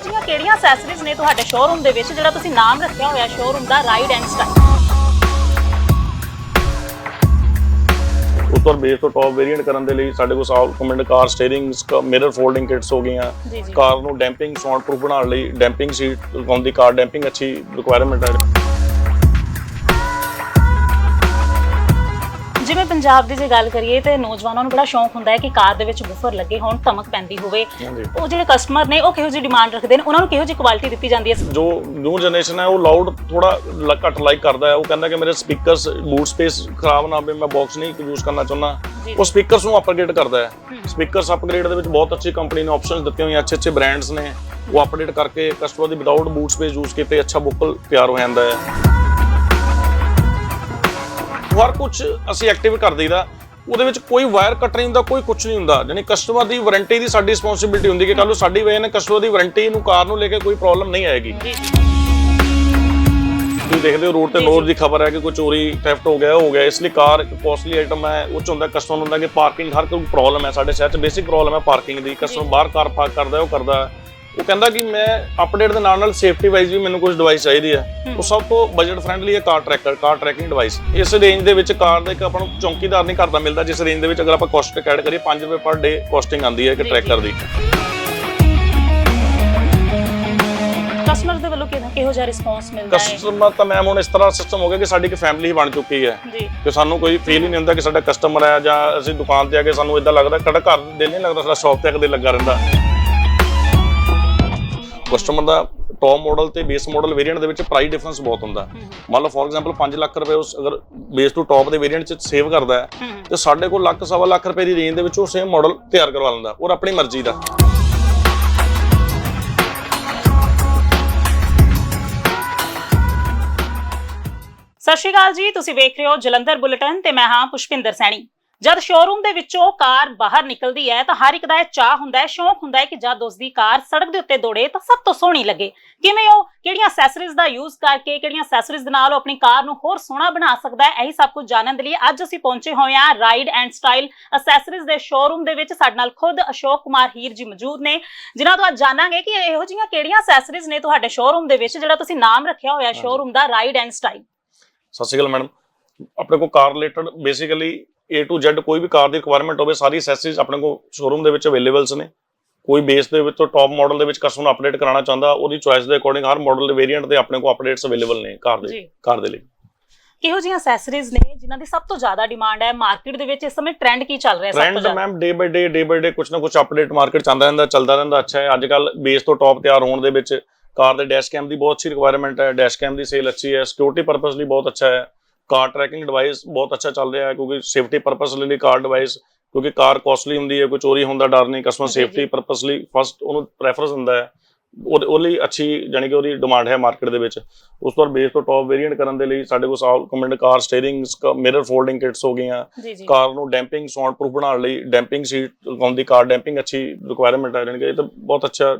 ਜਿਹੀਆਂ ਕਿਹੜੀਆਂ ਐਕਸੈਸਰੀਜ਼ ਨੇ ਤੁਹਾਡੇ ਸ਼ੋਰੂਮ ਦੇ ਵਿੱਚ ਜਿਹੜਾ ਤੁਸੀਂ ਨਾਮ ਰੱਖਿਆ ਹੋਇਆ ਸ਼ੋਰੂਮ ਦਾ ਰਾਈਡ ਐਂਡ ਸਟਾਈਲ ਉੱਪਰ ਬੇਸ ਤੋਂ ਟੌਪ ਵੇਰੀਐਂਟ ਕਰਨ ਦੇ ਲਈ ਸਾਡੇ ਕੋਲ ਸਾਲ command car steerings mirror folding kits ਹੋ ਗਈਆਂ। ਕਾਰ ਨੂੰ ਡੈਂਪਿੰਗ ਸਾਊਂਡ ਪ੍ਰੂਫ ਬਣਾਉਣ ਲਈ ਡੈਂਪਿੰਗ ਸੀਟ ਲਗਾਉਣ ਦੀ ਕਾਰ ਡੈਂਪਿੰਗ ਅੱਛੀ ਰਿਕੁਆਇਰਮੈਂਟ ਹੈ। ਪੰਜਾਬ ਦੀ ਜੇ ਗੱਲ ਕਰੀਏ ਤੇ ਨੌਜਵਾਨਾਂ ਨੂੰ ਬੜਾ ਸ਼ੌਂਕ ਹੁੰਦਾ ਹੈ ਕਿ ਕਾਰ ਦੇ ਵਿੱਚ ਬੂਫਰ ਲੱਗੇ ਹੋਣ ਧਮਕ ਪੈਂਦੀ ਹੋਵੇ। ਹਾਂਜੀ। ਉਹ ਜਿਹੜੇ ਕਸਟਮਰ ਨੇ ਉਹ ਕਿਹੋ ਜਿਹੀ ਡਿਮਾਂਡ ਰੱਖਦੇ ਨੇ? ਉਹਨਾਂ ਨੂੰ ਕਿਹੋ ਜਿਹੀ ਕੁਆਲਿਟੀ ਦਿੱਤੀ ਜਾਂਦੀ ਹੈ? ਜੋ ਨਿਊ ਜਨਰੇਸ਼ਨ ਹੈ ਉਹ ਲਾਊਡ ਥੋੜਾ ਘੱਟ ਲਾਈਕ ਕਰਦਾ ਹੈ। ਉਹ ਕਹਿੰਦਾ ਕਿ ਮੇਰੇ ਸਪੀਕਰਸ ਬੂਟ ਸਪੇਸ ਖਰਾਬ ਨਾ ਹੋਵੇ ਮੈਂ ਬਾਕਸ ਨਹੀਂ ਯੂਜ਼ ਕਰਨਾ ਚਾਹੁੰਦਾ। ਜੀ। ਉਹ ਸਪੀਕਰਸ ਨੂੰ ਅਪਗ੍ਰੇਡ ਕਰਦਾ ਹੈ। ਹੂੰ। ਸਪੀਕਰਸ ਅਪਗ੍ਰੇਡ ਦੇ ਵਿੱਚ ਬਹੁਤ ਅੱਛੀ ਕੰਪਨੀ ਨੇ ਆਪਸ਼ਨਸ ਦਿੱਤੀਆਂ ਹੋਈਆਂ ਅੱਛੇ ਅੱਛੇ ਬ੍ਰਾਂਡਸ ਨੇ। ਉਹ ਅਪਡੇਟ ਕਰਕੇ ਕਸਟਮਰ ਦੀ ਵਿਦਆਊਟ ਬੂਟ ਸਪੇਸ ਯੂਜ਼ ਕੀਤੇ ਅੱਛਾ ਬੁੱਕਲ ਤਿਆਰ ਹੋ ਜਾਂਦਾ ਹੈ। ਹਰ ਕੁਝ ਅਸੀਂ ਐਕਟਿਵ ਕਰ ਦਈਦਾ। ਉਹਦੇ ਵਿੱਚ ਕੋਈ ਵਾਇਰ ਕੱਟ ਨਹੀਂ ਹੁੰਦਾ, ਕੋਈ ਕੁਝ ਨਹੀਂ ਹੁੰਦਾ। ਯਾਨੀ ਕਸਟਮਰ ਦੀ ਵਾਰੰਟੀ ਦੀ ਸਾਡੀ ਰਿਸਪੌਂਸਿਬਿਲਟੀ ਹੁੰਦੀ ਕਿ ਕੱਲ ਨੂੰ ਸਾਡੀ ਵਜ੍ਹਾ ਨਾਲ ਕਸਟਮਰ ਦੀ ਵਾਰੰਟੀ ਨੂੰ ਕਾਰ ਨੂੰ ਲੈ ਕੇ ਕੋਈ ਪ੍ਰੋਬਲਮ ਨਹੀਂ ਆਏਗੀ। ਤੁਸੀਂ ਦੇਖਦੇ ਹੋ ਰੋਡ ਤੇ ਨੋਰ ਦੀ ਖਬਰ ਹੈ ਕਿ ਕੋਈ ਚੋਰੀ ਥੈਫਟ ਹੋ ਗਿਆ ਹੋ ਗਿਆ। ਇਸ ਲਈ ਕਾਰ ਕੋਸਟਲੀ ਆਈਟਮ ਹੈ। ਉਹ 'ਚ ਹੁੰਦਾ ਕਸਟਮਰ ਨੂੰ ਹੁੰਦਾ ਕਿ ਪਾਰਕਿੰਗ ਹਰ ਕੋਈ ਪ੍ਰੋਬਲਮ ਹੈ। ਸਾਡੇ ਸ਼ਹਿਰ 'ਚ ਬੇਸਿਕ ਪ੍ਰੋਬਲਮ ਹੈ ਪਾਰਕਿੰਗ ਦੀ। ਕਸਟਮਰ ਬਾਹਰ ਕਾਰ ਪਾਰਕ ਕਰਦਾ, ਉਹ ਕਰਦਾ। ਉਹ ਕਹਿੰਦਾ ਕਿ ਮੈਂ ਅਪਡੇਟ ਦੇ ਨਾਲ ਨਾਲ ਸੇਫਟੀ ਵਾਈਜ਼ ਵੀ ਮੈਨੂੰ ਕੁਝ ਡਿਵਾਈਸ ਚਾਹੀਦੀ ਹੈ। ਉਹ ਸਭ ਤੋਂ ਬਜਟ ਫ੍ਰੈਂਡਲੀ ਹੈ car tracker car tracking device ਇਸ ਰੇਂਜ ਦੇ ਵਿੱਚ ਕਾਰ ਦਾ ਇੱਕ ਆਪਾਂ ਨੂੰ ਚੌਂਕੀਦਾਰ ਨਹੀਂ ਕਰਦਾ ਮਿਲਦਾ ਜਿਸ ਰੇਂਜ ਦੇ ਵਿੱਚ ਅਗਰ ਆਪਾਂ ਕੋਸਟ ਐਡ ਕਰੀਏ 5 ਰੁਪਏ ਪਰ ਡੇ ਕੋਸਟਿੰਗ ਆਉਂਦੀ ਹੈ ਇੱਕ। ਟਰੈਕਰ ਦੀ। ਕਸਟਮਰ ਦੇ ਵੱਲੋਂ ਕਿਹੋ ਕਿਹੋ ਜਿਹਾ ਰਿਸਪੌਂਸ ਮਿਲਦਾ ਹੈ? ਕਸਟਮਰ ਤਾਂ ਮੈਮ ਹੁਣ ਇਸ ਤਰ੍ਹਾਂ ਸਿਸਟਮ ਹੋ ਗਿਆ ਕਿ ਸਾਡੀ ਇੱਕ ਫੈਮਿਲੀ ਬਣ ਚੁੱਕੀ ਹੈ। ਜੀ। ਕਿ ਸਾਨੂੰ ਕੋਈ ਫੀਲ ਹੀ ਨਹੀਂ ਹੁੰਦਾ ਕਿ ਸਾਡਾ ਕਸਟਮਰ ਹੈ ਜਾਂ ਅਸੀਂ ਦੁਕਾਨ ਤੇ ਆ ਕੇ ਸਾਨੂੰ ਇਦਾਂ ਲੱਗਦਾ ਸਾਡਾ ਘਰ ਦਿਲ ਨਹੀਂ ਲੱਗਦਾ ਸਾਡਾ ਸ਼ਾਪ ਤੇ ਆ ਕੇ ਦਿਲ ਲੱਗਾ ਰਹਿੰਦਾ। ਕਸਟਮਰ ਦਾ ਟੌਪ ਮਾਡਲ ਤੇ ਬੇਸ ਮਾਡਲ ਵੇਰੀਐਂਟ ਦੇ ਵਿੱਚ ਪ੍ਰਾਈਸ ਡਿਫਰੈਂਸ ਬਹੁਤ ਹੁੰਦਾ। ਮੰਨ ਲਓ ਫੋਰ ਐਗਜ਼ਾਮਪਲ 5 ਲੱਖ ਰੁਪਏ ਉਸ ਅਗਰ ਬੇਸ ਤੋਂ ਟੌਪ ਦੇ ਵੇਰੀਐਂਟ ਚ ਸੇਵ ਕਰਦਾ ਹੈ ਤੇ ਸਾਡੇ ਕੋਲ ਲੱਖ ਸਵਾ ਲੱਖ ਰੁਪਏ ਦੀ ਰੇਂਜ ਦੇ ਵਿੱਚ ਉਹ ਸੇਮ ਮਾਡਲ ਤਿਆਰ ਕਰਵਾ ਲੈਂਦਾ ਔਰ ਆਪਣੀ ਮਰਜ਼ੀ ਦਾ। ਸਤਿ ਸ਼੍ਰੀ ਅਕਾਲ ਜੀ ਤੁਸੀਂ ਵੇਖ ਰਹੇ ਹੋ ਜਲੰਧਰ ਬੁਲੇਟਿਨ ਤੇ ਮੈਂ ਹਾਂ ਪੁਸ਼ਪਿੰਦਰ ਸੈਣੀ। ਜਦ ਸ਼ੋਰੂਮ ਦੇ ਵਿੱਚੋਂ ਕਾਰ ਬਾਹਰ ਨਿਕਲਦੀ ਹੈ ਤਾਂ ਹਰ ਇੱਕ ਦਾ ਇਹ ਚਾਹ ਹੁੰਦਾ ਹੈ ਸ਼ੌਂਕ ਹੁੰਦਾ ਹੈ ਕਿ ਜਦ ਉਸ ਦੀ ਕਾਰ ਸੜਕ ਦੇ ਉੱਤੇ ਦੌੜੇ ਤਾਂ ਸਭ ਤੋਂ ਸੋਹਣੀ ਲੱਗੇ। ਕਿਵੇਂ ਉਹ ਕਿਹੜੀਆਂ ਐਕਸੈਸਰੀਜ਼ ਦਾ ਯੂਜ਼ ਕਰਕੇ ਕਿਹੜੀਆਂ ਐਕਸੈਸਰੀਜ਼ ਦੇ ਨਾਲ ਉਹ ਆਪਣੀ ਕਾਰ ਨੂੰ ਹੋਰ ਸੋਹਣਾ ਬਣਾ ਸਕਦਾ ਹੈ ਇਹੀ ਸਭ ਕੁਝ ਜਾਣਨ ਦੇ ਲਈ ਅੱਜ ਅਸੀਂ ਪਹੁੰਚੇ ਹੋਏ ਹਾਂ ਰਾਈਡ ਐਂਡ ਸਟਾਈਲ ਐਕਸੈਸਰੀਜ਼ ਦੇ ਸ਼ੋਰੂਮ ਦੇ ਵਿੱਚ। ਸਾਡੇ ਨਾਲ ਖੁਦ ਅਸ਼ੋਕ ਕੁਮਾਰ ਹੀਰ ਜੀ ਮੌਜੂਦ ਨੇ ਜਿਨ੍ਹਾਂ ਤੋਂ ਅੱਜ ਜਾਣਾਂਗੇ ਕਿ ਇਹੋ ਜਿਹੀਆਂ ਕਿਹੜੀਆਂ ਐਕਸੈਸਰੀਜ਼ ਨੇ ਤੁਹਾਡੇ ਸ਼ੋਰੂਮ ਦੇ ਵਿੱਚ ਜਿਹੜਾ ਤੁਸੀਂ ਨਾਮ ਰੱਖਿਆ ਹੋਇਆ ਸ਼ੋਰੂਮ ਦਾ ਰਾਈਡ ਐਂਡ ਸਟਾਈਲ ਸਤਿ ਸ਼੍ਰੀ ਅਕਾਲ ਮੈਡਮ। ਆਪਣੇ ਕੋਲ car related basically A to Z ਕੋਈ ਵੀ ਕਾਰ ਦੀ ਰਿਕੁਆਇਰਮੈਂਟ ਹੋਵੇ ਸਾਰੀ ਐਕਸੈਸਰੀਜ਼ ਆਪਣੇ ਕੋਲ ਸ਼ੋਰੂਮ ਦੇ ਵਿੱਚ ਅਵੇਲੇਬਲਸ ਨੇ। ਕੋਈ ਬੇਸ ਦੇ ਵਿੱਚ ਤੋਂ ਟੌਪ ਮਾਡਲ ਦੇ ਵਿੱਚ ਕਸਟਮਰ ਨੂੰ ਅਪਡੇਟ ਕਰਾਉਣਾ ਚਾਹੁੰਦਾ ਉਹਦੀ ਚੁਆਇਸ ਦੇ ਅਕੋਰਡਿੰਗ ਹਰ ਮਾਡਲ ਦੇ ਵੇਰੀਐਂਟ ਦੇ ਆਪਣੇ ਕੋਲ ਅਪਡੇਟਸ ਅਵੇਲੇਬਲ ਨੇ ਕਾਰ ਦੇ ਕਾਰ ਦੇ ਲਈ। ਕਿਹੋ ਜਿਹੀਆਂ ਐਕਸੈਸਰੀਜ਼ ਨੇ ਜਿਨ੍ਹਾਂ ਦੀ ਸਭ ਤੋਂ ਜ਼ਿਆਦਾ ਡਿਮਾਂਡ ਹੈ? ਮਾਰਕੀਟ ਦੇ ਵਿੱਚ ਇਸ ਸਮੇਂ ਟ੍ਰੈਂਡ ਕੀ ਚੱਲ ਰਿਹਾ ਸਭ ਤੋਂ ਟ੍ਰੈਂਡ ਜ਼ਿਆਦਾ? ਮੈਮ ਡੇ ਬਾਈ ਡੇ ਡੇ ਬਾਈ ਡੇ ਕੁਝ ਨਾ ਕੁਝ ਅਪਡੇਟ ਮਾਰਕੀਟ ਚਾਹੁੰਦਾ ਰਹਿੰਦਾ ਚੱਲਦਾ ਰਹਿੰਦਾ ਅੱਛਾ ਹੈ। ਅੱਜ ਕੱਲ ਬੇਸ ਤੋਂ ਟੌਪ ਤਿਆਰ ਹੋਣ ਦੇ ਵਿੱਚ ਕਾਰ ਦੇ ਡੈਸ਼ ਕੈਮ ਦੀ ਬਹੁਤ ਅੱਛੀ ਰਿਕੁਆਇਰਮੈਂਟ ਹੈ। ਡੈਸ਼ ਕੈਮ ਦੀ ਸੇਲ ਅੱਛੀ ਹੈ। ਸਿਕਿਉਰਿਟੀ ਪਰਪਸ ਲਈ ਬਹੁਤ ਅੱਛਾ ਹੈ। ਕਾਰ ਟਰੈਕਿੰਗ ਡਿਵਾਈਸ ਬਹੁਤ ਅੱਛਾ ਚੱਲ ਰਿਹਾ ਹੈ ਕਿਉਂਕਿ ਸੇਫਟੀ ਪਰਪਸ ਲਈ ਕਾਰ ਡਿਵਾਈਸ ਕਿਉਂਕਿ ਕਾਰ ਕਾਸਟਲੀ ਹੁੰਦੀ ਹੈ ਕੋਈ ਚੋਰੀ ਹੋਣ ਦਾ ਡਰ ਨਹੀਂ ਕਸਟਮਰ। ਸੇਫਟੀ ਪਰਪਸ ਲਈ ਫਸਟ ਉਹਨੂੰ ਪ੍ਰੈਫਰੈਂਸ ਹੁੰਦਾ ਹੈ। ਉਹਦੇ ਉਹ ਲਈ ਅੱਛੀ ਜਾਣੀ ਕਿ ਉਹਦੀ ਡਿਮਾਂਡ ਹੈ ਮਾਰਕੀਟ ਦੇ ਵਿੱਚ। ਉਸ ਤੋਂ ਬਾਅਦ ਬੇਸ ਤੋਂ ਟੌਪ ਵੇਰੀਐਂਟ ਕਰਨ ਦੇ ਲਈ ਸਾਡੇ ਕੋਲ ਸਾਲ command car steerings mirror folding kits ਹੋ ਗਈਆਂ। ਕਾਰ ਨੂੰ ਡੈਂਪਿੰਗ ਸਾਊਂਡ ਪ੍ਰੂਫ ਬਣਾਉਣ ਲਈ ਡੈਂਪਿੰਗ ਸੀਟ ਲਗਾਉਣ ਦੀ ਕਾਰ ਡੈਂਪਿੰਗ ਅੱਛੀ ਰਿਕੁਆਇਰਮੈਂਟ ਹੈ ਜਾਣੀ ਕਿ ਇਹ ਤਾਂ ਬਹੁਤ ਅੱਛਾ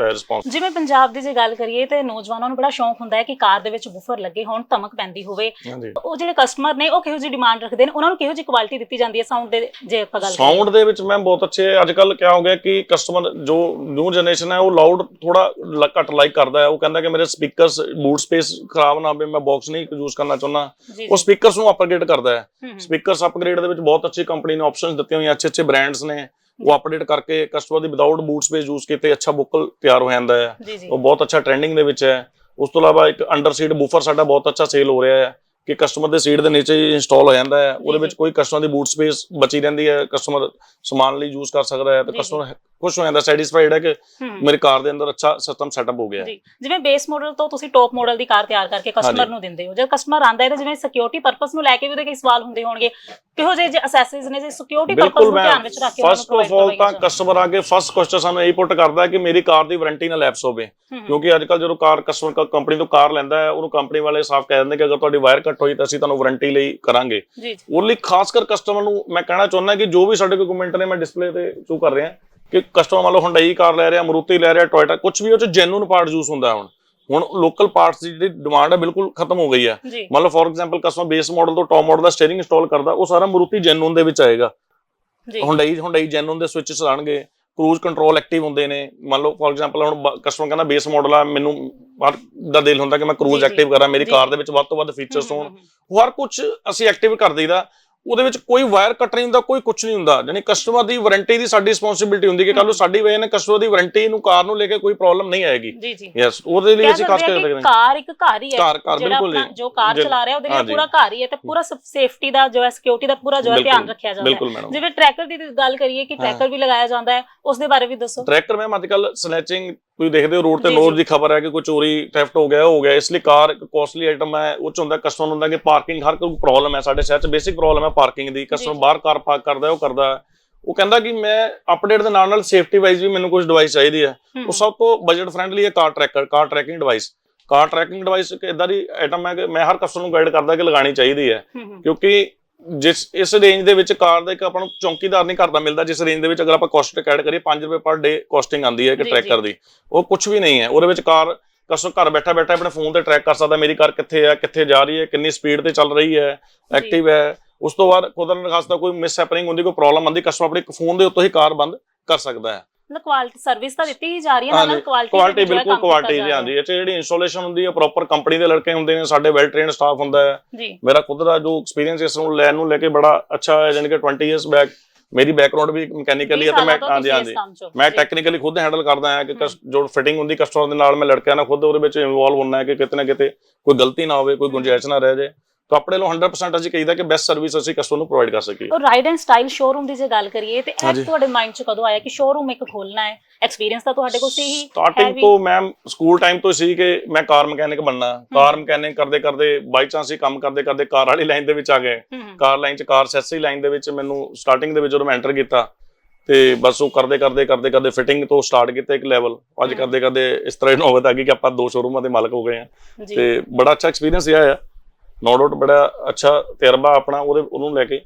ਰਿਸਪੌਂਸ ਜਿਵੇਂ ਪੰਜਾਬ ਦੀ ਜੇ ਗੱਲ ਕਰੀਏ ਤੇ ਨੌਜਵਾਨਾਂ ਨੂੰ ਬੜਾ ਸ਼ੌਂਕ ਹੁੰਦਾ ਹੈ ਕਿ ਕਾਰ ਦੇ ਵਿੱਚ ਬੂਫਰ ਲੱਗੇ ਹੋਣ ਧਮਕ ਪੈਂਦੀ ਹੋਵੇ। ਹਾਂਜੀ। ਉਹ ਜਿਹੜੇ ਕਸਟਮਰ ਨੇ ਉਹ ਕਿਹੋ ਜਿਹੀ ਡਿਮਾਂਡ ਰੱਖਦੇ ਨੇ? ਉਹਨਾਂ ਨੂੰ ਕਿਹੋ ਜਿਹੀ ਕੁਆਲਿਟੀ ਦਿੱਤੀ ਜਾਂਦੀ ਹੈ ਸਾਊਂਡ ਦੇ ਜੇ ਆਪਾਂ ਗੱਲ ਕਰੀਏ? ਸਾਊਂਡ ਦੇ ਵਿੱਚ ਮੈਮ ਬਹੁਤ ਅੱਛੇ ਅੱਜ ਕੱਲ ਕਿਆ ਹੋ ਗਿਆ ਕਿ ਕਸਟਮਰ ਜੋ ਨਿਊ ਜਨਰੇਸ਼ਨ ਹੈ ਉਹ ਲਾਊਡ ਥੋੜਾ ਘੱਟ ਲਾਈਕ ਕਰਦਾ ਹੈ। ਉਹ ਕਹਿੰਦਾ ਕਿ ਮੇਰੇ ਸਪੀਕਰਸ ਬੂਟ ਸਪੇਸ ਖਰਾਬ ਨਾ ਹੋਵੇ ਮੈਂ ਬਾਕਸ ਨਹੀਂ ਯੂਜ਼ ਕਰਨਾ ਚਾਹੁੰਦਾ। ਜੀ ਉਹ ਸਪੀਕਰਸ ਨੂੰ ਅਪਗ੍ਰੇਡ ਕਰਦਾ ਹੈ। ਹੂੰ, ਹੂੰ। ਸਪੀਕਰਸ ਅਪਗ੍ਰੇਡ ਦੇ ਵਿੱਚ ਬਹੁਤ ਅੱਛੀ ਕੰਪਨੀ ਨੇ ਆਪਸ਼ਨਸ ਦਿੱਤੀਆਂ ਹੋਈਆਂ ਅੱਛੇ ਅੱਛੇ ਬ੍ਰਾਂਡਸ ਨੇ। ਉਹ ਅਪਡੇਟ ਕਰਕੇ ਕਸਟਮਰ ਦੀ ਵਿਦਆਊਟ ਬੂਟ ਸਪੇਸ ਯੂਜ਼ ਕੀਤੇ ਅੱਛਾ ਬੁੱਕਲ ਤਿਆਰ ਹੋ ਜਾਂਦਾ ਹੈ। ਉਹ ਬਹੁਤ ਅੱਛਾ ਟ੍ਰੈਂਡਿੰਗ ਦੇ ਵਿੱਚ ਹੈ। ਉਸ ਤੋਂ ਇਲਾਵਾ ਇੱਕ ਅੰਡਰ ਸੀਟ ਬੂਫਰ ਸਾਡਾ ਬਹੁਤ ਅੱਛਾ ਸੇਲ ਹੋ ਰਿਹਾ ਹੈ ਕਿ ਕਸਟਮਰ ਦੇ ਸੀਟ ਦੇ ਨੀਚੇ ਹੀ ਇੰਸਟਾਲ ਹੋ ਜਾਂਦਾ ਹੈ। ਉਹਦੇ ਵਿੱਚ ਕੋਈ ਕਸਟਮਰ ਦੀ ਬੂਟ ਸਪੇਸ ਬਚੀ ਰਹਿੰਦੀ ਹੈ। ਕਸਟਮਰ ਸਮਾਨ ਲਈ ਯੂਜ਼ ਕਰ ਸਕਦਾ ਹੈ ਤੇ ਕਸਟਮਰ ਖੁਸ਼ ਹੋ ਜਾਂਦਾ ਸੈਟੀਸਫਾਈਡ ਹੈ ਕਿ ਮੇਰੀ ਕਾਰ ਦੇ ਅੰਦਰ ਅੱਛਾ ਸਿਸਟਮ ਸੈਟਅਪ ਹੋ ਗਿਆ ਹੈ। ਜੀ ਜਿਵੇਂ ਬੇਸ ਮਾਡਲ ਤੋਂ ਤੁਸੀਂ ਟੌਪ ਮਾਡਲ ਦੀ ਕਾਰ ਤਿਆਰ ਕਰਕੇ ਕਸਟਮਰ। ਨੂੰ ਦਿੰਦੇ ਹੋ। ਜਦ ਕਸਟਮਰ ਆਂਦਾ ਹੈ ਤਾਂ ਜਿਵੇਂ ਸਿਕਿਉਰਿਟੀ ਪਰਪਸ ਨੂੰ ਲੈ ਕੇ ਵੀ ਉਹਦੇ ਕਈ ਸਵਾਲ ਹੁੰਦੇ ਹੋਣਗੇ। ਕਿਹੋ ਜਿਹੇ ਅਸੈਸਰੀਜ਼ ਨੇ ਜੇ ਸਿਕਿਉਰਿਟੀ ਪਰਪਸ ਨੂੰ ਧਿਆਨ ਵਿੱਚ ਰੱਖ ਕੇ ਫਸਟ ਆਫ ਆਲ ਤਾਂ ਕਸਟਮਰ ਆ ਕੇ ਫਸਟ ਕੁਐਸਚਨ ਸਾਨੂੰ ਇਹ ਪੁੱਟ ਕਰਦਾ ਹੈ ਕਿ ਮੇਰੀ ਕਾਰ ਦੀ ਵਾਰੰਟੀ ਨਾ ਲੈਪਸ ਹੋਵੇ। ਕਿਉਂਕਿ ਅੱਜ ਕੱਲ ਜਦੋਂ ਕਾਰ ਕਸਟਮਰ ਕੰਪਨੀ ਤੋਂ ਕਾਰ ਲੈਂਦਾ ਹੈ ਉਹਨੂੰ ਕੰਪਨੀ ਵਾਲੇ ਸਾਫ਼ ਕਹਿ ਦਿੰਦੇ ਕਿ ਅਗਰ ਤੁਹਾਡੀ ਵਾਇਰ ਕੱਟ ਹੋਈ ਤਾਂ ਅਸੀਂ ਤੁਹਾਨੂੰ ਵਾਰੰਟੀ ਲਈ ਕਰਾਂਗੇ। ਉਹ ਲਈ ਖਾਸ ਕਰ ਕਸਟਮਰ ਨੂੰ ਮੈਂ ਕਹਿਣਾ ਚਾਹੁੰਦਾ ਕਿ ਜੋ ਵੀ ਸਾਡੇ ਕੋਲ ਕਮੈਂਟ ਨੇ ਮੈਂ ਡਿਸਪਲੇ ਤੇ ਸ਼ੋ ਕਰ ਰਿਹਾ ਕਿ ਕਸਟਮਰ ਮੰਨ ਲਓ ਹੁੰਡਈ ਕਾਰ ਲੈ ਰਿਹਾ ਮਰੂਤੀ ਲੈ ਰਿਹਾ ਟੋਇਟਾ ਕੁਝ ਵੀ ਉਹ ਚ ਜੈਨੂਨ ਪਾਰਟ ਯੂਜ਼ ਹੁੰਦਾ ਹੁਣ। ਹੁਣ ਲੋਕਲ ਪਾਰਟਸ ਦੀ ਜਿਹੜੀ ਡਿਮਾਂਡ ਹੈ ਬਿਲਕੁਲ ਖਤਮ ਹੋ ਗਈ ਹੈ। ਮੰਨ ਲਓ for example customer base model ਤੋਂ ਟੌਪ ਮਾਡਲ ਦਾ ਸਟੀਅਰਿੰਗ ਇੰਸਟਾਲ ਕਰਦਾ ਉਹ ਸਾਰਾ ਮਰੂਤੀ ਜੈਨੂਨ ਦੇ ਵਿੱਚ ਆਏਗਾ। ਜੀ। ਹੁੰਡਈ ਹੁੰਡਈ ਜੈਨੂਨ ਦੇ ਸਵਿਚਸ ਆਣਗੇ ਕਰੂਜ਼ ਕੰਟਰੋਲ ਐਕਟਿਵ ਹੁੰਦੇ ਨੇ। ਮੰਨ ਲਓ ਫੋਰ ਐਗਜ਼ਾਮਪਲ ਹੁਣ ਕਸਟਮਰ ਕਹਿੰਦਾ ਬੇਸ ਮਾਡਲ ਆ ਮੈਨੂੰ ਹਰ ਦਾ ਦਿਲ ਹੁੰਦਾ ਕਿ ਮੈਂ ਕਰੂਜ਼। ਐਕਟਿਵ ਕਰਾਂ ਮੇਰੀ। ਕਾਰ ਦੇ ਵਿੱਚ ਵੱਧ ਤੋਂ ਵੱਧ ਫੀਚਰਸ ਹੋਣ। ਹਰ ਕੁਝ ਅਸੀਂ ਐਕਟਿਵ ਕਰ ਦਈਦਾ। ਉਹਦੇ ਵਿੱਚ ਕੋਈ ਵਾਇਰ ਕੱਟ ਨਹੀਂ ਹੁੰਦਾ ਕੋਈ ਕੁਝ ਨਹੀਂ ਹੁੰਦਾ। ਯਾਨੀ ਕਸਟਮਰ ਦੀ ਵਾਰੰਟੀ ਦੀ ਸਾਡੀ ਰਿਸਪੌਂਸਿਬਿਲਟੀ ਹੁੰਦੀ ਕਿ ਕੱਲ ਨੂੰ। ਸਾਡੀ ਵਜ੍ਹਾ ਨਾਲ ਕਸਟਮਰ ਦੀ ਵਾਰੰਟੀ ਨੂੰ ਕਾਰ ਨੂੰ ਲੈ ਕੇ ਕੋਈ ਪ੍ਰੋਬਲਮ ਨਹੀਂ ਆਏਗੀ। ਜੀ ਜੀ। ਯੈਸ ਉਹਦੇ ਲਈ ਅਸੀਂ ਖਾਸ ਕਰਕੇ ਕਾਰ ਇੱਕ ਘਰ ਹੀ ਹੈ। ਘਰ ਜਿਹੜਾ ਬਿਲਕੁਲ ਜੀ। ਕਾਰ। ਚਲਾ ਰਿਹਾ ਉਹਦੇ ਲਈ। ਪੂਰਾ ਘਰ ਹੀ ਹੈ ਤੇ ਪੂਰਾ ਸੇਫਟੀ ਦਾ ਜੋ ਹੈ ਸਿਕਿਉਰਿਟੀ ਦਾ ਪੂਰਾ ਜੋ ਹੈ ਧਿਆਨ ਰੱਖਿਆ ਜਾਂਦਾ ਹੈ। ਜਿਵੇਂ ਟਰੈਕਰ ਦੀ ਗੱਲ ਕਰੀਏ ਕਿ। ਟਰੈਕਰ ਵੀ ਲਗਾਇਆ ਜਾਂਦਾ ਹੈ ਉਸ ਦੇ ਬਾਰੇ ਵੀ ਦੱਸੋ। ਟਰੈਕਟਰ ਮੈਮ ਅੱਜ ਕੱਲ ਸਨੈਚਿੰਗ ਤੁਸੀਂ ਦੇਖਦੇ ਹੋ ਰੋਡ ਤੇ ਜੀ। ਦੀ ਖਬਰ ਹੈ ਕਿ ਕੋਈ ਚੋਰੀ ਥੈਫਟ ਹੋ ਗਿਆ ਹੋ ਗਿਆ। ਇਸ ਲਈ ਕਾਰ ਇੱਕ ਕੋਸਟਲੀ ਆਈਟਮ ਹੈ ਉਹ ਚ ਹੁੰਦਾ ਕਸਟਮਰ ਹੁੰਦਾ ਕਿ ਪਾਰਕਿੰਗ ਹਰ ਕੋਈ ਪ੍ਰੋਬਲਮ ਹੈ ਸਾਡੇ ਸ਼ਹਿਰ ਚ ਬੇਸਿਕ ਪ੍ਰੋਬਲਮ ਹੈ ਪਾਰਕਿੰਗ ਦੀ ਕਸਟਮਰ। ਬਾਹਰ ਕਾਰ ਪਾਰਕ ਕਰਦਾ ਉਹ ਕਰਦਾ। ਉਹ ਕਹਿੰਦਾ ਕਿ ਮੈਂ ਅਪਡੇਟ ਦੇ ਨਾਲ ਨਾਲ ਸੇਫਟੀ ਵਾਈਜ਼ ਵੀ ਮੈਨੂੰ ਕੁਝ ਡਿਵਾਈਸ ਚਾਹੀਦੀ ਹੈ। ਉਹ ਸਭ ਤੋਂ ਬਜਟ ਫ੍ਰੈਂਡਲੀ ਹੈ car tracker car tracking device car tracking device ਇੱਕ ਇਦਾਂ ਦੀ ਆਈਟਮ ਹੈ ਕਿ ਮੈਂ ਹਰ ਕਸਟਮਰ ਨੂੰ ਗਾਈਡ ਕਰਦਾ ਕਿ ਲਗਾਣੀ ਚਾਹੀਦੀ ਹੈ। ਕਿਉਂਕਿ ਜਿਸ ਇਸ ਰੇਂਜ ਦੇ ਵਿੱਚ ਕਾਰ ਦਾ ਇੱਕ ਆਪਾਂ ਨੂੰ ਚੌਂਕੀਦਾਰ ਨਹੀਂ ਕਰਦਾ ਮਿਲਦਾ ਜਿਸ ਰੇਂਜ ਦੇ ਵਿੱਚ ਅਗਰ ਆਪਾਂ ਕੋਸਟ ਐਡ ਕਰੀਏ 5 ਰੁਪਏ ਪਰ ਡੇ ਕੋਸਟਿੰਗ ਆਂਦੀ ਹੈ ਕਿ ਜੀ, ਟਰੈਕਰ ਦੀ। ਉਹ ਕੁਝ ਵੀ ਨਹੀਂ ਹੈ। ਉਹਦੇ ਵਿੱਚ ਕਾਰ ਕਸਟਮਰ ਘਰ ਬੈਠਾ ਬੈਠਾ ਆਪਣੇ ਫੋਨ ਤੇ ਟਰੈਕ ਕਰ ਸਕਦਾ ਮੇਰੀ ਕਾਰ ਕਿੱਥੇ ਹੈ ਕਿੱਥੇ ਜਾ ਰਹੀ ਹੈ ਕਿੰਨੀ ਸਪੀਡ ਤੇ ਚੱਲ ਰਹੀ ਹੈ ਐਕਟਿਵ ਹੈ। ਉਸ ਤੋਂ ਬਾਅਦ ਖੁਦਾ ਨਾ ਖਾਸਤਾ ਕੋਈ ਮਿਸ ਹੈਪਨਿੰਗ ਹੁੰਦੀ ਕੋਈ ਪ੍ਰੋਬਲਮ ਆਂਦੀ ਕਸਟਮਰ ਆਪਣੇ ਫੋਨ ਦੇ ਉੱਤੋਂ ਹੀ ਕਾਰ ਬੰਦ ਕਰ ਸਕਦਾ ਹੈ। ਮਤਲਬ ਕੁਆਲਿਟੀ ਸਰਵਿਸ ਤਾਂ ਦਿੱਤੀ ਹੀ ਜਾ ਰਹੀ ਹੈ ਨਾਲ ਕੁਆਲਿਟੀ ਕੁਆਲਿਟੀ ਬਿਲਕੁਲ ਕੁਆਲਿਟੀ ਹਾਂਜੀ। ਇਹ 'ਚ ਜਿਹੜੀ ਇੰਸਟਾਲੇਸ਼ਨ ਹੁੰਦੀ ਹੈ ਪ੍ਰੋਪਰ ਕੰਪਨੀ ਦੇ ਲੜਕੇ ਹੁੰਦੇ ਨੇ ਸਾਡੇ ਵੈਲ ਟ੍ਰੇਨਡ ਸਟਾਫ ਹੁੰਦਾ ਹੈ। ਜੀ। ਮੇਰਾ ਖੁਦ ਦਾ ਜੋ ਐਕਸਪੀਰੀਅੰਸ ਇਸ ਨੂੰ ਲੈਣ ਨੂੰ ਲੈ ਕੇ ਬੜਾ ਅੱਛਾ ਹੈ ਕਿ 20 ਇਅਰਸ ਬੈਕ ਮੇਰੀ ਬੈਕਗ੍ਰਾਉਂਡ ਵੀ ਮਕੈਨੀਕਲੀ ਹੈ ਤੇ ਮੈਂ ਹਾਂਜੀ ਹਾਂਜੀ। ਮੈਂ ਟੈਕਨੀਕਲੀ ਖੁਦ ਹੈਂਡਲ ਕਰਦਾ ਹਾਂ ਕਿ ਜੋ ਫਿਟਿੰਗ ਹੁੰਦੀ ਕਸਟਮਰ ਦੇ ਨਾਲ ਮੈਂ ਲੜਕਿਆਂ ਨਾਲ ਖੁਦ ਉਹਦੇ ਵਿੱਚ ਇਨਵੋਲਵ ਹੁੰਨਾ ਹੈ ਕਿ ਕਿਤੇ ਨਾ ਕਿਤੇ ਕੋਈ ਗਲਤੀ ਨਾ ਹੋਵੇ ਕੋਈ ਗੁੰਜਾਇਸ਼ ਨਾ ਰਹਿ ਜਾਏ ਤਾਂ ਆਪਣੇ ਲੋ 100% ਅਸੀਂ ਕਹੀਦਾ ਕਿ ਬੈਸਟ ਸਰਵਿਸ ਅਸੀਂ ਕਸਟਮਰ ਨੂੰ ਪ੍ਰੋਵਾਈਡ ਕਰ ਸਕੀਏ। ਔਰ ਰਾਈਡ ਐਂਡ ਸਟਾਈਲ ਸ਼ੋਰੂਮ ਦੀ ਜੇ ਗੱਲ ਕਰੀਏ ਤੇ ਇਹ। ਤੁਹਾਡੇ ਮਾਈਂਡ 'ਚ ਕਦੋਂ ਆਇਆ ਕਿ ਸ਼ੋਰੂਮ ਇੱਕ ਖੋਲਣਾ ਹੈ? ਐਕਸਪੀਰੀਅੰਸ ਤਾਂ ਤੁਹਾਡੇ ਕੋਲ ਸੀ ਹੀ ਸਟਾਰਟਿੰਗ ਤੋਂ ਮੈਮ ਸਕੂਲ ਟਾਈਮ ਤੋਂ ਸੀ ਕਿ ਮੈਂ ਕਾਰ ਮਕੈਨਿਕ ਬਣਨਾ। ਕਾਰ ਮਕੈਨਿਕ ਕਰਦੇ ਕਰਦੇ ਬਾਈ ਚਾਂਸ ਹੀ ਕੰਮ ਕਰਦੇ ਕਰਦੇ ਕਾਰ ਵਾਲੀ ਲਾਈਨ ਦੇ ਵਿੱਚ ਆ ਗਏ। ਕਾਰ ਲਾਈਨ ਚ ਕਾਰ ਸੈਸਰੀ ਲਾਈਨ ਦੇ ਵਿੱਚ ਮੈਨੂੰ ਸਟਾਰਟਿੰਗ ਦੇ ਵਿੱਚ ਜਦੋਂ ਮੈਂ ਐਂਟਰ ਕੀਤਾ ਤੇ ਬਸ ਉਹ ਕਰਦੇ ਕਰਦੇ ਕਰਦੇ ਕਰਦੇ ਫਿਟਿੰਗ ਤੋਂ ਸਟਾਰਟ ਕੀਤਾ ਇੱਕ ਲੈਵਲ ਅੱਜ। ਕਰਦੇ ਕਰਦੇ ਇਸ ਤਰ੍ਹਾਂ ਨੌਬਤ ਆ ਗਈ ਕਿ ਆਪਾਂ ਦੋ ਸ਼ੋਰੂਮਾਂ ਦੇ ਮਾਲਕ ਹੋ ਗਏ ਆ ਤੇ ਬੜਾ ਅੱਛਾ ਐਕਸਪੀਰੀਅੰਸ ਰਿਹਾ ਆ। ਨੋ ਡਾਊਟ ਬੜਾ ਅੱਛਾ ਤਜਰਬਾ ਆਪਣਾ ਉਹਦੇ ਉਹਨੂੰ ਲੈ ਕੇ।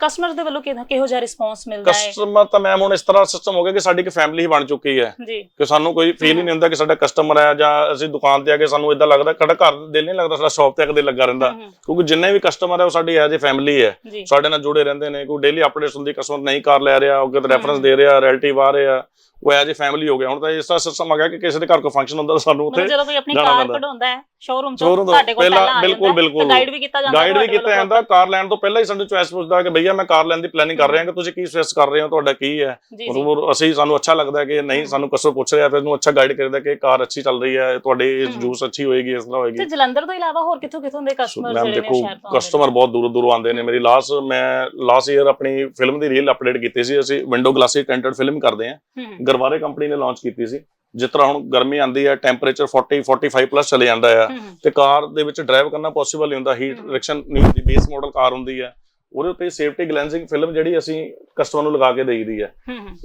ਕਸਟਮਰ ਦੇ ਵੱਲੋਂ ਕਿਹੋ ਕਿਹੋ ਜਿਹਾ ਰਿਸਪੌਂਸ ਮਿਲਦਾ ਹੈ? ਕਸਟਮਰ ਤਾਂ ਮੈਮ ਹੁਣ ਇਸ ਤਰ੍ਹਾਂ ਸਿਸਟਮ ਹੋ ਗਿਆ ਕਿ ਸਾਡੀ ਇੱਕ ਫੈਮਿਲੀ ਹੀ ਬਣ ਚੁੱਕੀ ਹੈ। ਕਿ ਸਾਨੂੰ ਕੋਈ ਫੀਲ ਹੀ ਨਹੀਂ ਹੁੰਦਾ ਕਿ ਸਾਡਾ ਕਸਟਮਰ ਹੈ ਜਾਂ ਅਸੀਂ ਦੁਕਾਨ ਤੇ ਆ ਕੇ ਸਾਨੂੰ ਇਦਾਂ ਲੱਗਦਾ ਸਾਡਾ ਘਰ ਦਿਲ ਨਹੀਂ ਲੱਗਦਾ ਸਾਡਾ ਸ਼ਾਪ ਤੇ ਆ ਕੇ ਦਿਲ ਲੱਗਾ ਰਹਿੰਦਾ। ਕਿਉਂਕਿ ਜਿੰਨੇ ਵੀ ਕਸਟਮਰ ਹੈ ਉਹ ਸਾਡੀ ਐਜ਼ ਏ ਫੈਮਿਲੀ ਹੈ। ਸਾਡੇ ਨਾਲ ਜੁੜੇ ਰਹਿੰਦੇ ਨੇ ਕੋਈ ਡੇਲੀ ਅਪਡੇਟਸ ਹੁੰਦੀ ਕਸਟਮਰ ਨਹੀਂ ਕਾਰ ਲੈ ਰਿਹਾ ਉਹ ਕਿਤੇ ਰੈਫਰੈਂਸ। ਦੇ ਰਿਹਾ ਰਿਲੇਟਿਵ ਆ ਰਿਹਾ ਉਹ ਐਜ਼ ਏ ਫੈਮਿਲੀ ਹੋ ਗਿਆ। ਹੁਣ ਤਾਂ ਇਸ ਤਰ੍ਹਾਂ ਸਿਸਟਮ ਆ ਗਿਆ ਕਿ ਕਿਸੇ ਦੇ ਘਰ ਕੋਈ ਫੰਕਸ਼ਨ ਹੁੰਦਾ ਤਾਂ ਸਾਨੂੰ ਉੱਥੇ ਜਦੋਂ ਕੋਈ ਆਪਣੀ ਕਾਰ। ਕਢਾਉਂਦਾ ਹੈ ਸ਼ੋਰੂਮ ਤੋਂ ਤੋਂ ਤੁਹਾਡੇ ਕੋਲ ਪਹਿਲਾਂ ਬਿਲਕੁਲ, ਬਿਲਕੁਲ। ਗਾਈਡ ਵੀ ਕੀਤਾ ਜਾਂਦਾ ਗਾਈਡ ਵੀ ਕੀਤਾ ਜਾਂਦਾ। ਕਾਰ ਲੈਣ ਤੋਂ ਪਹਿਲਾਂ ਹੀ ਸਾਨੂੰ ਚੁਆਇਸ ਪੁੱਛਦਾ ਕਿ ਭਈਆ ਮੈਂ ਕਾਰ ਲੈਣ ਦੀ ਪਲੈਨਿੰਗ ਕਰ ਰਿਹਾ ਕਿ ਤੁਸੀਂ ਕੀ ਸਜੈਸਟ ਕਰ ਰਹੇ ਹੋ? ਤੁਹਾਡਾ ਕੀ ਹੈ? ਮਤਲਬ ਅਸੀਂ ਸਾਨੂੰ ਅੱਛਾ ਲੱਗਦਾ ਕਿ ਨਹੀਂ। ਸਾਨੂੰ ਕਸਟਮਰ ਪੁੱਛ ਰਿਹਾ ਫਿਰ ਇਹਨੂੰ ਅੱਛਾ ਗਾਈਡ ਕਰਦਾ ਕਿ ਕਾਰ ਅੱਛੀ ਚੱਲ ਰਹੀ ਹੈ ਤੁਹਾਡੀ। ਜੂਸ ਅੱਛੀ ਹੋਏਗੀ ਇਸ ਤਰ੍ਹਾਂ ਤੇ ਹੋਏਗੀ ਜਲੰਧਰ ਤੋਂ ਇਲਾਵਾ ਹੋਰ ਕਿੱਥੋਂ ਕਿੱਥੋਂ ਦੇ ਕਸਟਮਰ ਜਿਹੜੇ ਨੇ ਸ਼ਹਿਰ ਤੋਂ ਕਸਟਮਰ ਬਹੁਤ ਦੂਰੋਂ ਦੂਰੋਂ ਆਉਂਦੇ ਨੇ। ਮੇਰੀ ਲਾਸਟ ਮੈਂ ਲਾਸਟ ਈਅਰ ਆਪਣੀ ਫਿਲਮ ਦੀ ਰੀਲ ਅਪਡੇਟ ਕੀਤੀ ਸੀ। ਅਸੀਂ ਵਿੰਡੋ ਗਲਾਸੀ ਟੈਂਟਡ ਫਿਲਮ ਕਰਦੇ ਨੇ? ਹਮ, ਗਰਵਾਰੇ ਕੰਪਨੀ ਨੇ ਲਾਂਚ ਕੀਤੀ ਸੀ। ਜਿਸ ਤਰ੍ਹਾਂ ਹੁਣ ਗਰਮੀ ਆਂਦੀ ਹੈ ਟੈਂਪਰੇਚਰ 40 45 ਪਲੱਸ ਚਲੇ ਜਾਂਦਾ ਹੈ ਹਮ, ਤੇ ਕਾਰ ਦੇ ਵਿੱਚ ਡਰਾਈਵ ਕਰਨਾ ਪੋਸੀਬਲ ਨਹੀਂ ਹੁੰਦਾ ਹੀਟ। ਰਿਐਕਸ਼ਨ ਨਹੀਂ ਹੁੰਦੀ ਬੇਸ ਮਾਡਲ ਕਾਰ ਹੁੰਦੀ ਹੈ ਉਹਦੇ ਉੱਤੇ ਸੇਫਟੀ ਗਲੈਂਸਿੰਗ ਫਿਲਮ ਜਿਹੜੀ ਅਸੀਂ ਕਸਟਮਰ ਨੂੰ ਲਗਾ ਕੇ ਦੇਈਦੀ ਹੈ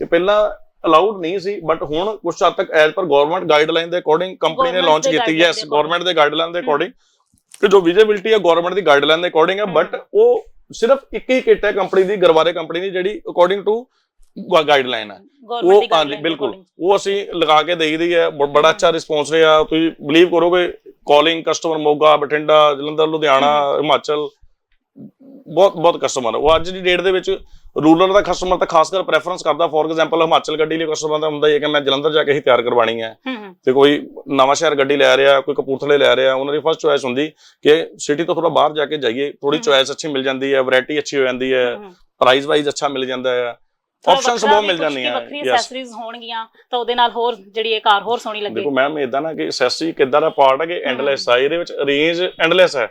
ਇਹ ਪਹਿਲਾਂ ਅਲਾਉਡ ਨਹੀਂ ਸੀ ਬਟ ਹੁਣ ਕੁਝ ਹੱਦ ਤੱਕ ਐਜ਼ ਪਰ ਗਵਰਨਮੈਂਟ ਗਾਈਡਲਾਈਨ ਦੇ ਅਕੋਰਡਿੰਗ ਕੰਪਨੀ ਨੇ ਲਾਂਚ ਕੀਤੀ ਯੈਸ ਦੇ ਗਵਰਨਮੈਂਟ ਦੇ ਗਾਈਡਲਾਈਨ ਦੇ। ਅਕੋਰਡਿੰਗ ਕਿ ਜੋ ਵਿਜ਼ਿਬਿਲਟੀ ਹੈ ਗਵਰਨਮੈਂਟ ਦੀ ਗਾਈਡਲਾਈਨ ਦੇ ਅਕੋਰਡਿੰਗ ਹੈ। ਬਟ ਉਹ ਸਿਰਫ ਇੱਕ ਹੀ ਕਿੱਟ ਹੈ ਕੰਪਨੀ ਦੀ ਗਰਵਾਰੇ ਕੰਪਨੀ ਦੀ ਜਿਹੜੀ ਅਕੋਰਡਿੰਗ ਟੂ ਗਾਈਡਲਾਈਨ ਹੈ ਉਹ ਹਾਂਜੀ ਬਿਲਕੁਲ। ਉਹ ਅਸੀਂ ਲਗਾ ਕੇ ਦੇਈਦੀ ਹੈ ਬੜਾ ਅੱਛਾ ਰਿਸਪੌਂਸ ਰਿਹਾ। ਤੁਸੀਂ ਬਲੀਵ ਕਰੋਗੇ ਕਾਲਿੰਗ ਕਸਟਮਰ ਮੋਗਾ ਬਠਿੰਡਾ ਜਲੰਧਰ ਲੁਧਿਆਣਾ ਹਿਮਾਚਲ ਬਹੁਤ ਬਹੁਤ ਕਸਟਮਰ ਉਹ ਅੱਜ ਦੀ ਡੇਟ ਦੇ ਵਿੱਚ ਰੂਰਲ ਦਾ ਕਸਟਮਰ ਤਾਂ ਖਾਸ ਕਰ ਪ੍ਰੈਫਰੈਂਸ ਕਰਦਾ। ਫੋਰ ਐਗਜ਼ਾਮਪਲ ਹਿਮਾਚਲ ਗੱਡੀ ਲਈ ਕਸਟਮਰ ਦਾ ਹੁੰਦਾ ਹੀ ਹੈ ਕਿ ਮੈਂ ਜਲੰਧਰ ਜਾ ਕੇ ਹੀ ਤਿਆਰ ਕਰਵਾਣੀ ਹੈ। ਤੇ ਕੋਈ ਨਵਾਂ ਸ਼ਹਿਰ ਗੱਡੀ ਲੈ ਰਿਹਾ ਕੋਈ ਕਪੂਰਥਲੇ ਲੈ ਰਿਹਾ ਉਹਨਾਂ ਦੀ ਫਸਟ ਚੋਇਸ ਹੁੰਦੀ ਕਿ ਸਿਟੀ ਤੋਂ ਥੋੜਾ ਬਾਹਰ ਜਾ ਕੇ ਜਾਈਏ। ਥੋੜੀ। ਚੋਇਸ ਅੱਛੀ ਮਿਲ ਜਾਂਦੀ ਹੈ ਵੈਰਾਈਟੀ ਅੱਛੀ ਹੋ ਜਾਂਦੀ ਹੈ। ਪ੍ਰਾਈਸ ਵਾਈਜ਼ ਅੱਛਾ ਮਿਲ ਜਾਂਦਾ ਹੈ। ਆਪਸ਼ਨਸ ਬਹੁਤ ਮਿਲ ਜਾਂਦੀਆਂ ਵੱਖਰੀ ਐਕਸੈਸਰੀਜ਼ ਹੋਣਗੀਆਂ ਤਾਂ ਉਹਦੇ ਨਾਲ ਹੋਰ ਜਿਹੜੀ ਇਹ ਕਾਰ ਹੋਰ ਸੋਹਣੀ ਲੱਗੇ। ਦੇਖੋ ਮੈਮ ਇਦਾਂ ਨਾ ਕਿ ਐਕਸੈਸਰੀ ਕਿੱਦਾਂ ਦਾ ਪਾਰਟ ਹੈ ਕਿ ਐਂਡਲੈਸ ਆ ਇਹਦੇ ਵਿੱਚ ਰੇਂਜ ਐਂਡਲੈਸ ਹੈ।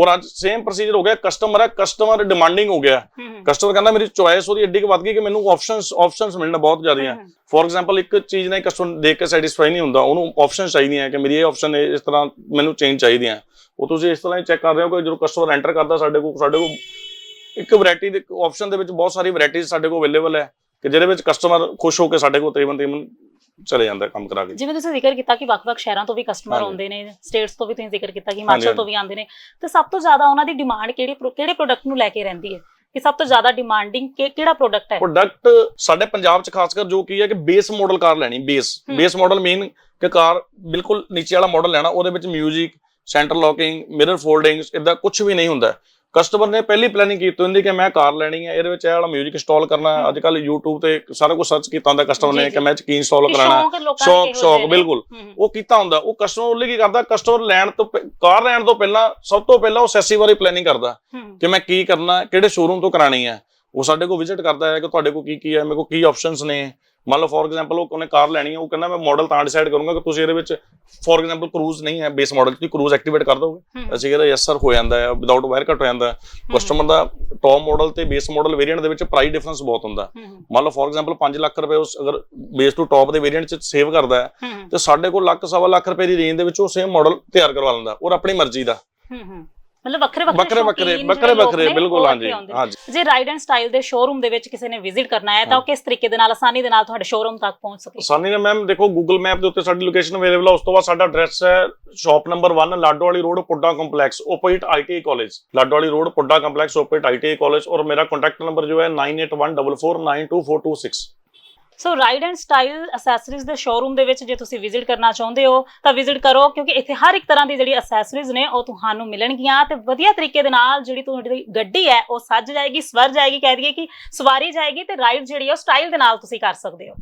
ਔਰ ਅੱਜ ਸੇਮ ਪ੍ਰੋਸੀਜਰ ਹੋ ਗਿਆ ਕਸਟਮਰ ਹੈ ਕਸਟਮਰ ਡਿਮਾਂਡਿੰਗ ਹੋ ਗਿਆ। ਕਸਟਮਰ ਕਹਿੰਦਾ ਮੇਰੀ ਚੋਇਸ ਉਹਦੀ ਐਡੀ ਕੁ ਵੱਧ ਗਈ ਕਿ ਮੈਨੂੰ ਆਪਸ਼ਨਸ ਆਪਸ਼ਨਸ ਮਿਲਣਾ ਬਹੁਤ ਹਮ, ਫੋਰ ਐਗਜ਼ਾਮਪਲ ਇੱਕ ਚੀਜ਼ ਨਾਲ ਕਸਟਮਰ ਦੇਖ ਕੇ ਸੈਟੀਸਫਾਈ ਨਹੀਂ ਹੁੰਦਾ ਉਹਨੂੰ ਆਪਸ਼ਨਸ ਚਾਹੀਦੀਆਂ ਕਿ ਮੇਰੀ ਇਹ ਆਪਸ਼ਨ ਇਸ ਤਰ੍ਹਾਂ ਮੈਨੂੰ ਚੇਂਜ ਚਾਹੀਦੀਆਂ। ਉਹ ਤੁਸੀਂ ਇਸ ਤਰ੍ਹਾਂ ਹੀ ਚੈੱਕ ਕਰ ਰਹੇ ਹੋ ਕਿ ਜਦੋਂ ਕਸਟਮਰ ਐਂਟਰ ਕਰਦਾ ਸਾਡੇ ਕੋਲ ਸਾਡੇ ਕੋਲ ਇੱਕ ਵੈਰਾਈਟੀ ਦੇ ਆਪਸ਼ਨ ਦੇ ਵਿੱਚ ਬਹੁਤ ਸਾਰੀ ਵੈਰਾਈਟੀਜ਼ ਸਾਡੇ ਕੋਲ ਅਵੇਲੇਬਲ ਹੈ ਕਿ ਜਿਹਦੇ ਵਿੱਚ ਕਸਟਮਰ ਖੁਸ਼ ਹੋ ਕੇ ਸਾਡੇ ਕੋਲ ਤਕਰੀਬਨ ਤਕਰੀਬਨ ਚਲੇ ਜਾਂਦਾ ਕੰਮ ਕਰਾ ਕੇ। ਜਿਵੇਂ ਤੁਸੀਂ ਜ਼ਿਕਰ ਕੀਤਾ ਕਿ ਵੱਖ-ਵੱਖ ਸ਼ਹਿਰਾਂ ਤੋਂ ਵੀ ਕਸਟਮਰ। ਆਉਂਦੇ ਨੇ ਸਟੇਟਸ ਤੋਂ ਵੀ ਤੁਸੀਂ ਜ਼ਿਕਰ ਕੀਤਾ ਕਿ ਹਿਮਾਚਲ ਤੋਂ ਵੀ ਆਉਂਦੇ ਨੇ ਤੇ ਸਭ ਤੋਂ ਜ਼ਿਆਦਾ ਉਹਨਾਂ ਦੀ ਡਿਮਾਂਡ ਕਿਹੜੇ ਕਿਹੜੇ ਪ੍ਰੋਡਕਟ ਨੂੰ ਲੈ ਕੇ ਰਹਿੰਦੀ ਹੈ? ਕਿ ਸਭ ਤੋਂ ਜ਼ਿਆਦਾ ਡਿਮਾਂਡਿੰਗ ਕਿਹੜਾ ਪ੍ਰੋਡਕਟ ਹੈ? ਪ੍ਰੋਡਕਟ ਸਾਡੇ ਪੰਜਾਬ ਚ ਖਾਸ ਕਰ ਜੋ ਕੀ ਹੈ ਕਿ ਬੇਸ ਮਾਡਲ ਕਾਰ ਲੈਣੀ ਬੇਸ। ਬੇਸ ਮਾਡਲ ਮੀਨ ਕਿ ਕਾਰ ਬਿਲਕੁਲ ਨੀਚੇ ਵਾਲਾ ਮਾਡਲ ਲੈਣਾ ਉਹਦੇ ਵਿੱਚ 뮤직 ਸੈਂਟਰ ਲੌਕਿੰਗ ਮਿਰਰ ਫੋਲਡਿੰਗਸ ਇਦਾਂ ਕੁਝ ਵੀ ਨਹੀਂ ਹੁੰਦਾ। ਕਸਟਮਰ ਨੇ ਪਹਿਲੀ ਪਲੈਨਿੰਗ ਕੀਤੀ ਹੁੰਦੀ ਕਿ ਮੈਂ ਕਾਰ ਲੈਣੀ ਹੈ ਇਹਦੇ ਵਿੱਚ ਇਹ ਵਾਲਾ 뮤직 ਇੰਸਟਾਲ ਕਰਨਾ ਹੈ। ਅੱਜ ਕੱਲ YouTube ਤੇ ਸਾਰਾ ਕੁਝ ਸਰਚ ਕੀਤਾ ਹੁੰਦਾ ਕਸਟਮਰ ਨੇ। ਕਿ ਮੈਂ ਕੀ ਇੰਸਟਾਲ ਕਰਾਣਾ ਸ਼ੌਂਕ ਸ਼ੌਕ। ਬਿਲਕੁਲ। ਉਹ ਕੀਤਾ ਹੁੰਦਾ ਉਹ ਕਸਟਮਰ ਉਹਲੇ ਕੀ ਕਰਦਾ ਕਸਟਮਰ ਲੈਣ ਤੋਂ ਕਾਰ ਲੈਣ ਤੋਂ ਪਹਿਲਾਂ ਸਭ ਤੋਂ ਪਹਿਲਾਂ ਉਹ ਸੈਸੀ ਵਾਰੀ ਪਲੈਨਿੰਗ ਕਰਦਾ ਕਿ ਮੈਂ ਕੀ ਕਰਨਾ ਕਿਹੜੇ ਸ਼ੋਰੂਮ ਤੋਂ ਕਰਾਣੀ ਹੈ ਉਹ ਸਾਡੇ ਕੋਲ ਵਿਜ਼ਿਟ ਕਰਦਾ ਹੈ ਕਿ ਤੁਹਾਡੇ ਕੋਲ ਕੀ ਕੀ ਹੈ ਮੇਰੇ ਕੋਲ ਕੀ ਆਪਸ਼ਨਸ ਨੇ। ਮੰਨ ਲਓ ਫੋਰ ਐਗਜ਼ਾਮਪਲ ਉਹ ਉਹਨੇ ਕਾਰ ਲੈਣੀ ਹੈ ਉਹ ਕਹਿੰਦਾ ਮੈਂ ਮਾਡਲ ਤਾਂ ਡਿਸਾਈਡ ਕਰੂੰਗਾ ਕਿ ਤੁਸੀਂ ਇਹਦੇ ਵਿੱਚ ਫੋਰ ਐਗਜ਼ਾਮਪਲ ਕਰੂਜ਼ ਨਹੀਂ ਹੈ ਬੇਸ ਮਾਡਲ ਤੁਸੀਂ ਕਰੂਜ਼ ਐਕਟੀਵੇਟ ਕਰ ਦੋਗੇ। ਅਸੀਂ ਕਹਿੰਦੇ ਯੈਸ ਸਰ ਹੋ ਜਾਂਦਾ ਹੈ ਵਿਦਆਊਟ ਵਾਇਰ ਕੱਟ ਹੋ ਜਾਂਦਾ ਕਸਟਮਰ ਦਾ ਟੌਪ ਮਾਡਲ ਤੇ ਬੇਸ ਮਾਡਲ ਵੇਰੀਐਂਟ ਦੇ ਵਿੱਚ ਪ੍ਰਾਈਸ ਡਿਫਰੈਂਸ ਬਹੁਤ ਹੁੰਦਾ ਮੰਨ ਲਓ ਫੋਰ ਐਗਜ਼ਾਮਪਲ 5 ਲੱਖ ਰੁਪਏ ਉਸ ਅਗਰ ਬੇਸ ਟੂ ਟੌਪ ਦੇ ਵੇਰੀਐਂਟ ਚ ਸੇਵ ਕਰਦਾ ਹੈ ਤੇ ਸਾਡੇ ਕੋਲ ਲੱਖ ਸਵਾ ਲੱਖ ਰੁਪਏ ਦੀ ਰੇਂਜ ਦੇ ਵਿੱਚ ਉਹ ਸੇਮ ਮਾਡਲ ਤਿਆਰ ਕਰਵਾ ਲੈਂਦਾ ਔਰ ਆਪਣੀ ਮਰਜ਼ੀ ਦਾ। ਹੂੰ, ਹੂੰ। ਮਤਲਬ ਵੱਖਰੇ ਵੱਖਰੇ ਵੱਖਰੇ ਵੱਖਰੇ ਵੱਖਰੇ ਬਿਲਕੁਲ ਹਾਂਜੀ ਹਾਂਜੀ। ਜੇ ਰਾਈਡ ਐਂਡ ਸਟਾਈਲ ਦੇ ਸ਼ੋਰੂਮ ਦੇ ਵਿੱਚ ਕਿਸੇ ਨੇ ਵਿਜ਼ਿਟ ਕਰਨਾ ਹੈ ਤਾਂ ਉਹ ਕਿਸ ਤਰੀਕੇ ਦੇ ਨਾਲ ਆਸਾਨੀ ਦੇ ਨਾਲ ਤੁਹਾਡੇ ਸ਼ੋਰੂਮ ਤੱਕ ਪਹੁੰਚ ਸਕੇ? ਸਾਨੀ ਨੇ ਮੈਮ ਦੇਖੋ ਗੂਗਲ ਮੈਪ ਦੇ ਉੱਤੇ ਸਾਡੀ ਲੋਕੇਸ਼ਨ ਅਵੇਲੇਬਲ ਹੈ ਉਸ ਤੋਂ ਬਾਅਦ ਸਾਡਾ ਐਡਰੈਸ ਹੈ shop number 1 Lado Wali road Puda complex opposite ITI college Lado Wali road Puda complex opposite ITI college ਔਰ ਮੇਰਾ ਕੰਟੈਕਟ ਨੰਬਰ ਜੋ ਹੈ 9814492426 so ride and style accessories ਦੇ ਸ਼ੋਰੂਮ ਦੇ ਵਿੱਚ ਜੇ ਤੁਸੀਂ ਵਿਜ਼ਿਟ ਕਰਨਾ ਚਾਹੁੰਦੇ ਹੋ, ਤਾਂ ਵਿਜ਼ਿਟ ਕਰੋ, ਕਿਉਂਕਿ ਇੱਥੇ ਹਰ ਇੱਕ ਤਰ੍ਹਾਂ ਦੀ ਜਿਹੜੀ ਅਸੈਸਰੀਜ਼ ਨੇ, ਉਹ ਤੁਹਾਨੂੰ ਮਿਲਣਗੀਆਂ ਤੇ ਵਧੀਆ ਤਰੀਕੇ ਦੇ ਨਾਲ ਜਿਹੜੀ ਤੁਹਾਡੀ ਗੱਡੀ ਹੈ, ਉਹ ਸੱਜ ਜਾਏਗੀ, ਸਵਰ ਜਾਏਗੀ, ਕਹਿ ਦਈਏ ਕਿ ਸਵਾਰੀ ਜਾਏਗੀ ਤੇ ਰਾਈਡ ਜਿਹੜੀ ਹੈ ਉਹ ਸਟਾਈਲ ਦੇ ਨਾਲ ਤੁਸੀਂ ਕਰ ਸਕਦੇ ਹੋ।